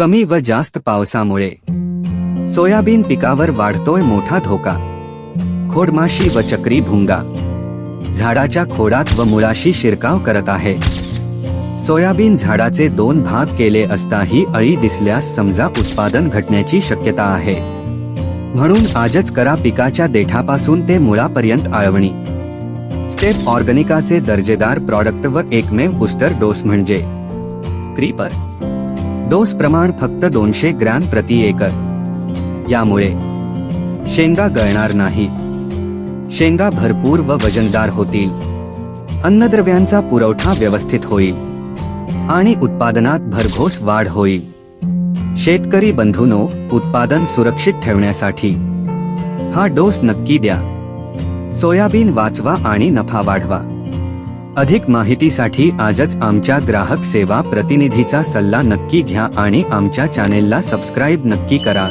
कमी व जास्त पावसामुळे. सोयाबीन पिकावर वाढतोय मोठा धोका. खोडमाशी व चक्री भुंगा. झाडाच्या खोडात व मुळाशी शिरकाव करत आहे. सोयाबीन झाडाचे दोन भाग केले असता ही अळी दिसल्यास समजा उत्पादन घटण्याची शक्यता आहे. म्हणून आजच करा पिकाच्या देठापासून ते मुळापर्यंत आळवणी. स्टेप ऑर्गॅनिकाचे दर्जेदार प्रॉडक्ट व एकमेव बूस्टर डोस म्हणजे. क्रीपर. डोस प्रमाण फक्त दोनशे ग्रॅम प्रति एकर. यामुळे शेंगा गळणार नाही. शेंगा भरपूर व वजनदार होतील. अन्नद्रव्यांचा पुरवठा व्यवस्थित होईल. आणि उत्पादनात भरघोस वाढ होईल. शेतकरी बंधूनो उत्पादन सुरक्षित ठेवण्यासाठी हा डोस नक्की द्या. सोयाबीन वाचवा आणि नफा वाढवा. अधिक माहितीसाठी आजच आमच्या ग्राहक सेवा प्रतिनिधीचा सल्ला नक्की घ्या आणि आमच्या चॅनेलला सबस्क्राईब नक्की करा.